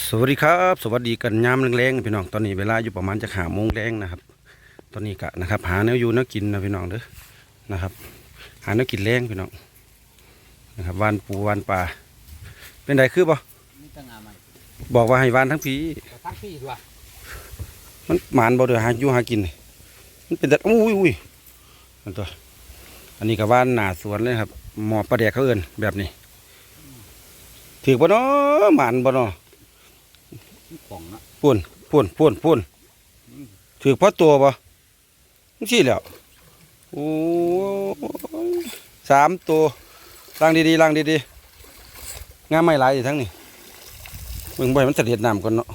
สวัสดีครับ สวัสดีกันยามแรงๆพี่น้องตอนนี้เวลาอยู่ประมาณจะหาโมงแรงนะครับ ตอนนี้กะนะครับ หาแนวอยู่แนวกินนะพี่น้องเด้อนะครับ หาแนวกินแรงพี่น้องนะครับวานปูวานปลาเป็นไดคือบ่นี่ตั้งงานมันบอกว่าให้วานทั้งพีกระทักพี่ด้วยมันหมานบ่เด้อหาอยู่หากินนี่มันเป็นแต่อุ้ยอุ้ยอันตัวอันนี้ก็วานหน้าสวนเลยครับหมอปลาแดกเขาเอิ้นแบบนี้ถือบ่เนาะหมานบ่เนาะนี่ ป่องนะพูนพูนพูนพูนถือพอตัวปะนี่สิแล้วโอ้สามตัวล่างดีๆล่างดีๆงามไม่หลายทั้งนี้เบิ่งบ่อยมันเสด็จน้ำก่อนเนาะ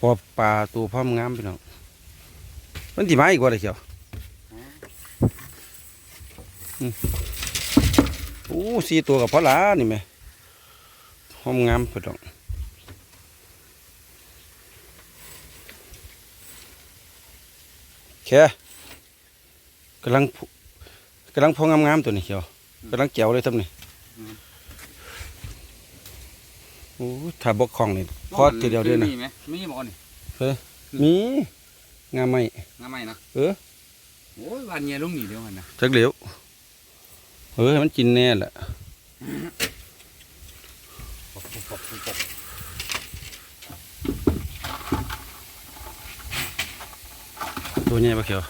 พอปลาตัวพ่อมงามพี่น้องมันที่มาอีกว่าเลยเขียวโอ้สี่ตัวกับพ่อหลานี่ไหมพ่อมงามพี่น้อง แค่กำลังพุกำลังพองงามๆตัวนี้เขียวกำลังแจ๋วเลยทำนี่โอ้ถ้าบกคล่องนี่พอทีเดียวเด้อนะมีไหมมีบ่นี่มีงามไหมงามไหมนะเออโอ้ยวันเนี้ยลุงหนีเดียวกันนะจักเหลวเฮ้ยมันกินแน่แหละ ปกปกปกปก ตัวใหญ่ปะเขียว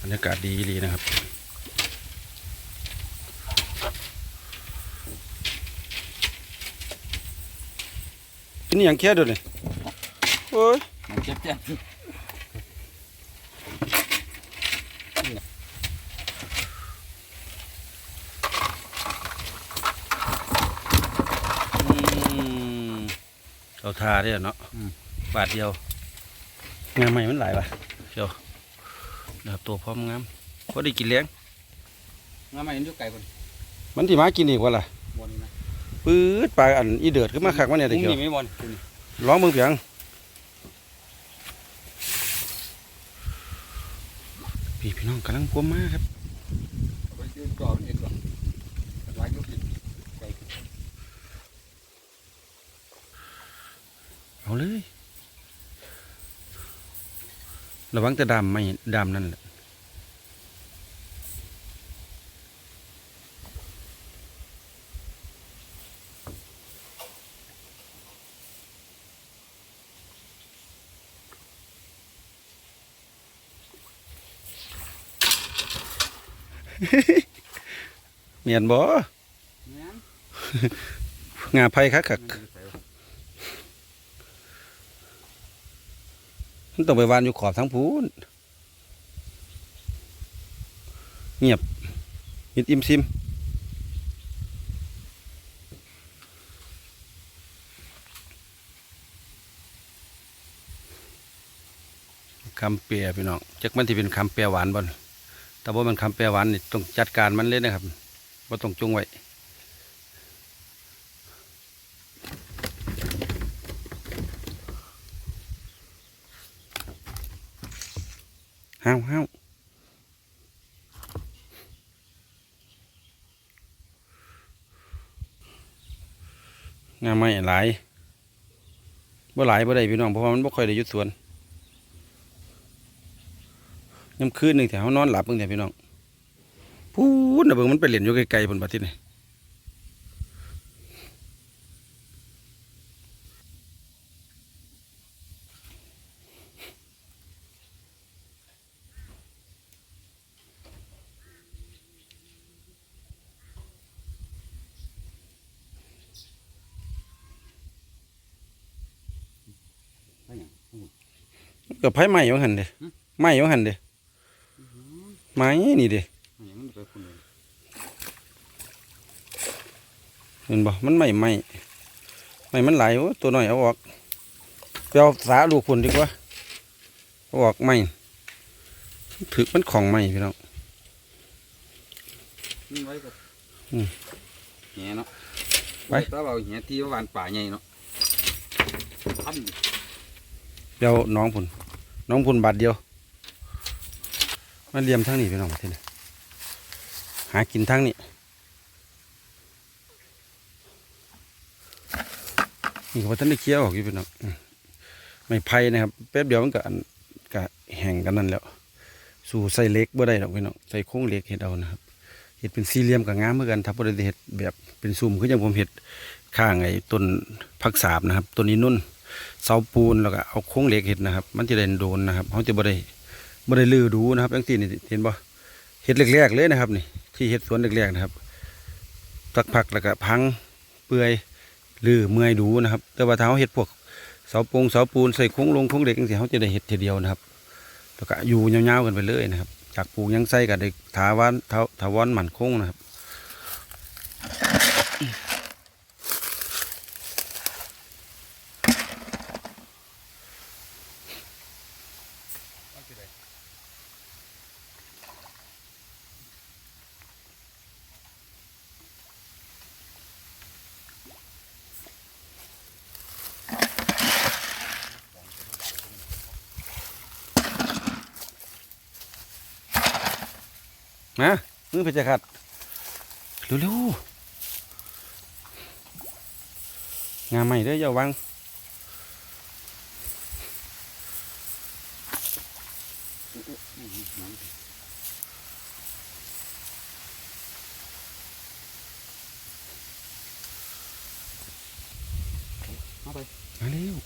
บรรยากาศดีดีนะครับกินอย่างแค่เดียวนี่โอ้ยเจ็บเจ็บ เอาทาได้เนาะบาทเดียว งามใหม่มันหลายว่ะเชียวนะครับตัวพร้อมงามพอได้กินเลี้ยงงามไหมมันอยู่ไกลบนมันที่มากินอีกว่าล่ะบนนี่นะปื๊ดปลาอันอีเดือดขึ้นมาคักมันเนี่ยลุตะงหเกียนีวไม่บนดูนี่ร้องมึงเพียงพี่พี่น้องกำลังพวมมาครับ ไปยืนจ่อมันเองก่อนไว้ยุบอีกไกล เอาเลย ระวังแต่ดำไม่ดำนั่นแหละเมียนบ่แม่นงาไผ่คักคัก มันต้องไปวานอยู่ขอบทั้งพูนเงียบมิดอิมซิมคำเปียพี่น้องจักมันที่เป็นคำเปียหวานบ่นแต่ว่ามันคำเปียหวานนี่ต้องจัดการมันเลยนะครับว่าต้องจุงไว้ ห้าวห้าว งานไม่หลายบ่หลายบ่ได้พี่น้องเพราะว่ามันบ่ค่อยได้ยุดสวนยามคืนหนึ่งแถวนอนหลับเพิ่งแต่พี่น้องพูดนะเบิ่งมันไปเหรียญอยู่ไกลๆบนบัดที่นี่ กับไผไหม้ว่าหันเด้ไหม้ว่าหันเด้ไม้นี่เด้อย่างนั้นไปคุณเลยเห็นบ่มันไหม้ไหม้ไหม้มันหลายโอ้ตัวน้อยเอาออกไปเอาสาลูกพุ่นดีกว่าเอาออกไหม้ถือมันของไหม้พี่น้องนี่ไว้กับอืมแหเนาะไปตาเบาแหที่ว่าหวานป่าใหญ่เนาะพันเดี๋ยวน้องพุ่น น้องพุ่นบาทเดียวมาเลียมทั้งนี้พี่น้องประเทศนี้หากินทั้งนี้นี่ก็บ่ทันได้เคี้ยวออกอยู่พี่น้องอืมไม่ไผ่นะครับแป๊บเดียวมันก็ก็แห้งกันนั่นแล้ว สู่ใส่เล็กบ่ได้ดอกพี่น้องใส่โค้งเล็กเฮ็ดเอานะครับเฮ็ดเป็นสี่เหลี่ยมกับงามเหมือนกันถ้าบ่ได้เฮ็ดแบบเป็นซุ่มคืออย่างผมเฮ็ดข้างไอ้ต้นผักสาบนะครับต้นนี้นุ่น เสาปูนแล้วก็เอาโค้งเหล็กเฮ็ดนะครับ มันจะได้โดนนะครับเขาจะบ่ได้บ่ได้ลือดูนะครับจังซี่นี่เห็นบ่เฮ็ดแรกๆเลยนะครับนี่ที่เฮ็ดสวนแรกๆนะครับสักพักแล้วก็พังเปื่อยลือเมื่อยดูนะครับ แต่ว่าถ้าเขาเฮ็ดพวกเสาปงเสาปูนใส่โค้งลงโค้งเหล็กจังซี่เขาจะได้เฮ็ดทีเดียวนะครับแล้วก็อยู่ยาวๆกันไปเลยนะครับจากปูยังไส้กับเด็กถาวรถาถาวรหมันคงนะครับ นะมือเพชรขัดเร็วๆงานใหม่เด้ออย่าวังมาเร็ว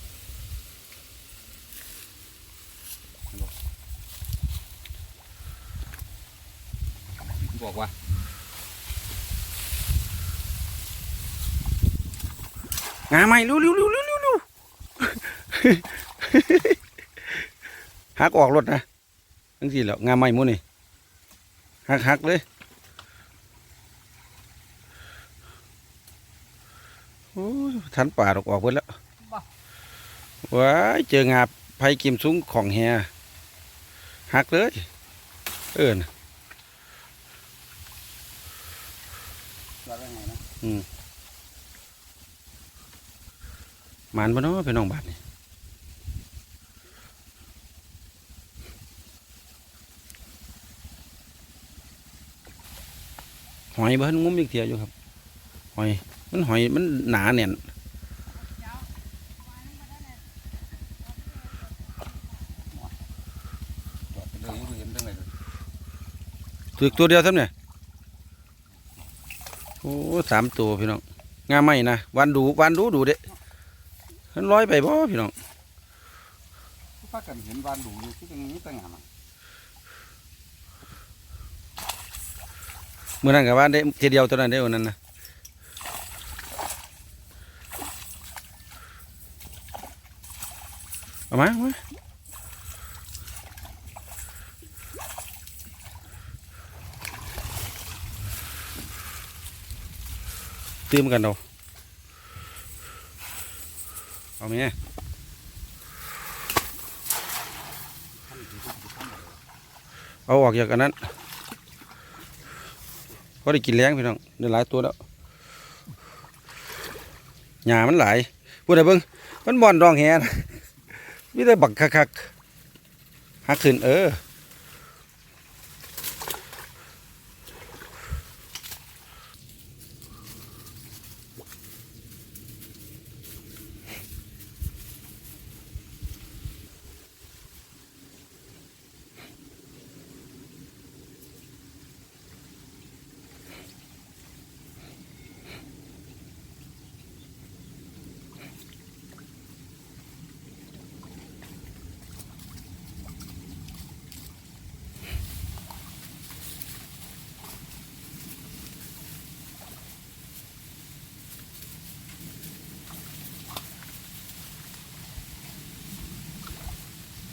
บอก ว่างานใหม่เร็วเร็วเร็วเร็วเร็วเร็วหักออกรถนะทั้งสี่แล้วงานใหม่หมู่นี่หักหักเลยโอ้ยทันป่าดอกออกเพิ่นแล้วว้ายเจองาไผ่กิมซุ้งของแฮหักเลย เอิน ว่า ไงนะหมันบ่เนาะพี่น้องบาดนี่หอยบ่ทันงุ้มอีกเทียอยู่ครับ หอย มันหอยมันหนาแน่นจอดไปเลยยังบ่เห็นเรื่องอะไรเลยถือตัวเดียวซ้ำเนี่ยโอ้ สามตัวพี่น้องงามไหมนะวันดูวันดูดูเด้มันร้อยไปบ่พี่น้องพากันเห็นวานดูอยู่ที่ตรงนี้ตั้งหากเมื่อนั้นกับว่าได้เทียเดียวตัวนั้นได้วันนั้นนะเอามาเอามา ตื้มกันเราเอาไหมเอาออกจากกันนั้นก็ได้กินแรงพี่น้องได้หลายตัวแล้วหญ้ามันหลายพูดได้เบิ่งมันบ่อนดองแหนะมีแต่บักคักหักขึ้นเออ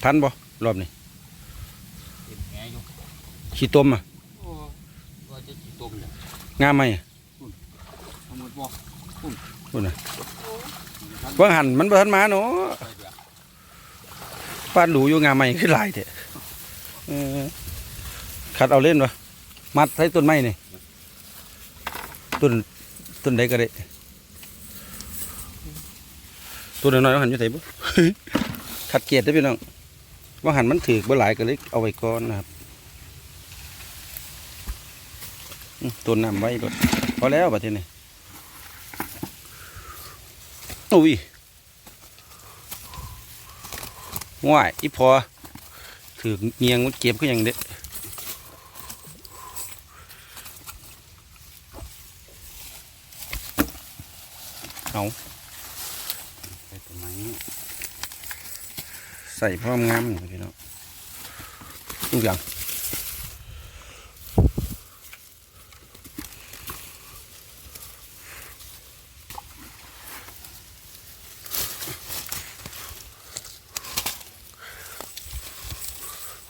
ทันบ่รอบนี้เห็นแหอยู่ขี้ต้มอะโอ้ว่าจะกี่ต้มเนี่ยงามไหมทั้งหมดบอกพูดนะว่าหันมันบ่ทันมาเนาะไปเดี๋ยวปานดูอยู่งามไหมคือหลายเถอะเออคัดเอาเล่นวะมัดใส่ต้นไม้นี่ต้นต้นใดก็ได้ต้นน้อยๆว่าหันอยู่ไสบ่ ขัดเกียรติได้อพี่น้อง ว่าหันมันถือบ่หลายก็เลยเอาไว้ก่อนนะครับตัวน้ำไว้ก่อนพอแล้วบัดทีนี้อุ้ยว่าอีพอถือเงียงมันเก็บขึ้นอย่างเด็ดเอา ใส่พร้อมงามพี่น้องทุกอย่าง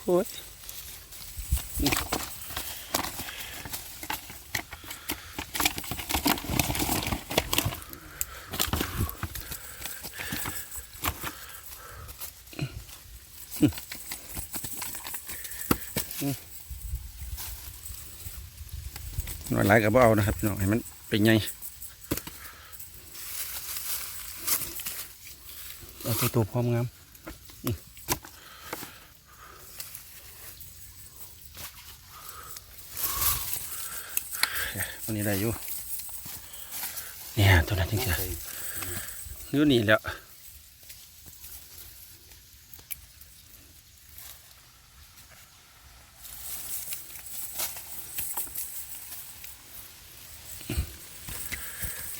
โอ้ย น่อยหลายกับเอานะครับพี่น้องให้มันเป็นไงเอาตัวตัวพร้อมงามวันนี้ได้อยู่เนี่ยตัวนั้นจริงๆอยู่นี่แหล้ว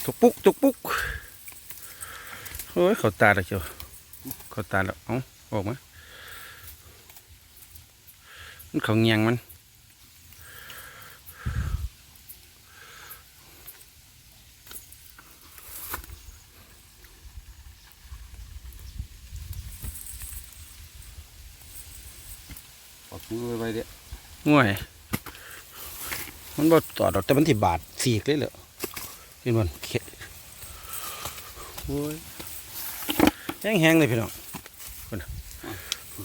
ตุกปุ๊กตุกปุ๊กโอ้ยเขาตาแล้วเชียวเขาตาแล้วเอาออกมามันเขาเงียงมันปอกมือไว้เด้ง่วยมันบ่ตอดดอกแต่มันที่บาดสีกเลยเหรอเห็ นมันเขะโอ้ยแห้งแห้งๆเลยพี่น้อง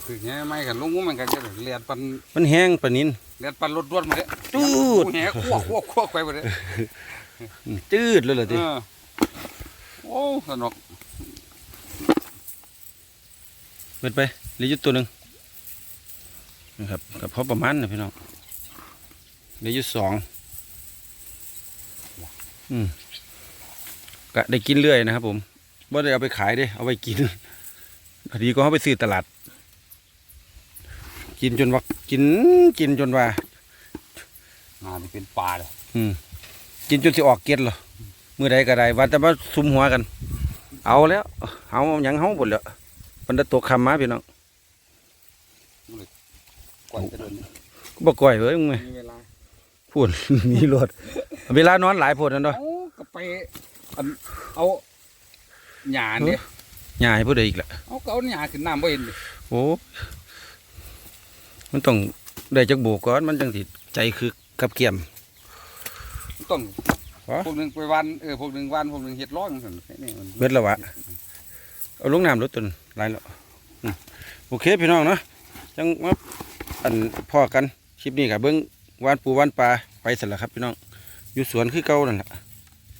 คือแง่ไม่กันลุงมันกันจะเลียนปันมันแห้งปานนินเลียนปันรถด้วนมาเด้จูดแง่ขั้วขั้วขั้วไปหมดเด้อืมจืดเลยเหรอเอทีอโอ้สนุกเปิดไปเหลืออยู่ตัวหนึ่งนะครับกับพอประมาณนะพี่น้องเหลืออยู่สองอืม กะได้กินเรื่อยนะครับผมบ่ได้เอาไปขายเด้เอาไปกินพอดีก็เอาไปซื้อตลาด กินจนว่ากินกินจนว่างานนี่เป็นปลาเลยอืมกินจนสิออกเกล็ดเหรอมือใดก็ได้ว่าแต่ว่าซุมหัวกัน เอาแล้วเอาหยังเฮาหมดแล้วมันได้ตกคำมาพี่น้องก่อนจะเดินก็บ่ก่อยเว้ยมึงไงมีเวลาพูดนี่รถเวลานอนหลายโพดนั่นเนาะเอาก็ไป อันเอาหยาเนี่ยหยาให้ผู้ใดอีกล่ะเอาก็เอาหยาขึ้นน้ำบ่เห็นดิโอ้มันต้องได้จักโบกก่อนมันจังสิใจคือกับเกียมต้องฮะพวกหนึ่งไปวันเออพวกหนึ่งวันพวกหนึ่งเห็ดร้อนสั่นแค่นี้มันเบิดแล้ววะเอาลงน้ำรถตนหลายแล้วอืมโอเคพี่น้องเนาะจังมาอันพ่อกันคลิปนี้กับเบิ้งวานปูวานปลาไปเสร็จแล้วครับพี่น้องอยู่สวนคือเก่านั่นแหละ